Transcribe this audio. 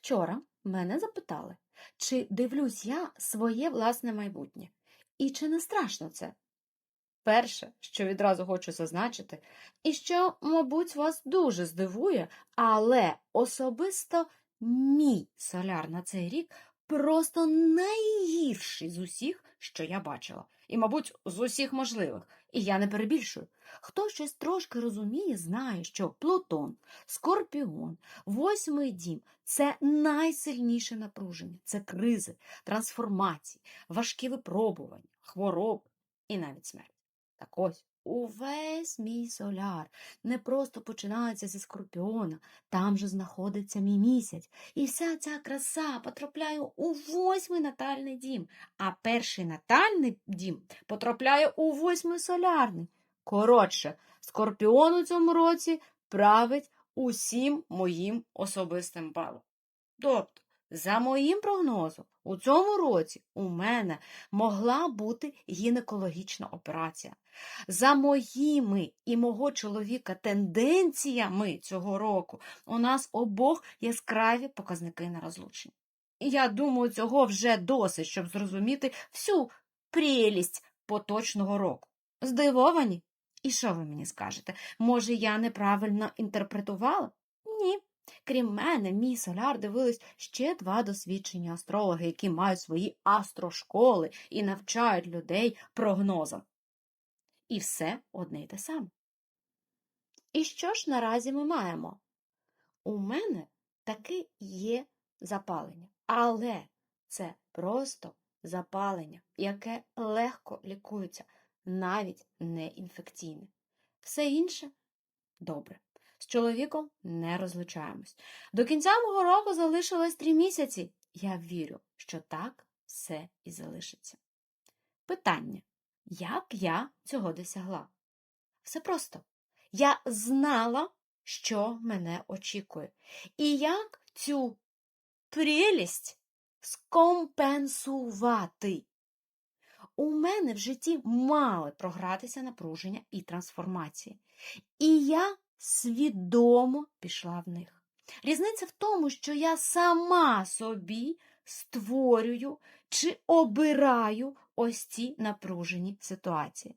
Вчора мене запитали, чи дивлюсь я своє власне майбутнє, і чи не страшно це? Перше, що відразу хочу зазначити, і що, мабуть, вас дуже здивує, але особисто мій соляр на цей рік просто найгірший з усіх, що я бачила. І, мабуть, з усіх можливих. І я не перебільшую. Хто щось трошки розуміє, знає, що Плутон, Скорпіон, восьмий дім це найсильніше напруження, це кризи, трансформації, важкі випробування, хвороби і навіть смерть. Так ось, увесь мій соляр не просто починається зі скорпіона, там же знаходиться мій місяць. І вся ця краса потрапляє у восьмий натальний дім, а перший натальний дім потрапляє у восьмий солярний. Коротше, скорпіон у цьому році править усім моїм особистим балом. Тобто, за моїм прогнозом, у цьому році у мене могла бути гінекологічна операція. За моїми і мого чоловіка тенденціями цього року у нас обох яскраві показники на розлучення. І я думаю, цього вже досить, щоб зрозуміти всю прелість поточного року. Здивовані? І що ви мені скажете? Може, я неправильно інтерпретувала? Крім мене, мій соляр дивились ще два досвідчені астрологи, які мають свої астрошколи і навчають людей прогнозам. І все одне й те саме. І що ж наразі ми маємо? У мене таки є запалення, але це просто запалення, яке легко лікується, навіть не інфекційне. Все інше добре. З чоловіком не розлучаємось. До кінця мого року залишилось три місяці. Я вірю, що так все і залишиться. Питання: як я цього досягла? Все просто. Я знала, що мене очікує, і як цю прелість скомпенсувати. У мене в житті мали програтися напруження і трансформації. І я свідомо пішла в них. Різниця в тому, що я сама собі створюю чи обираю ось ці напружені ситуації.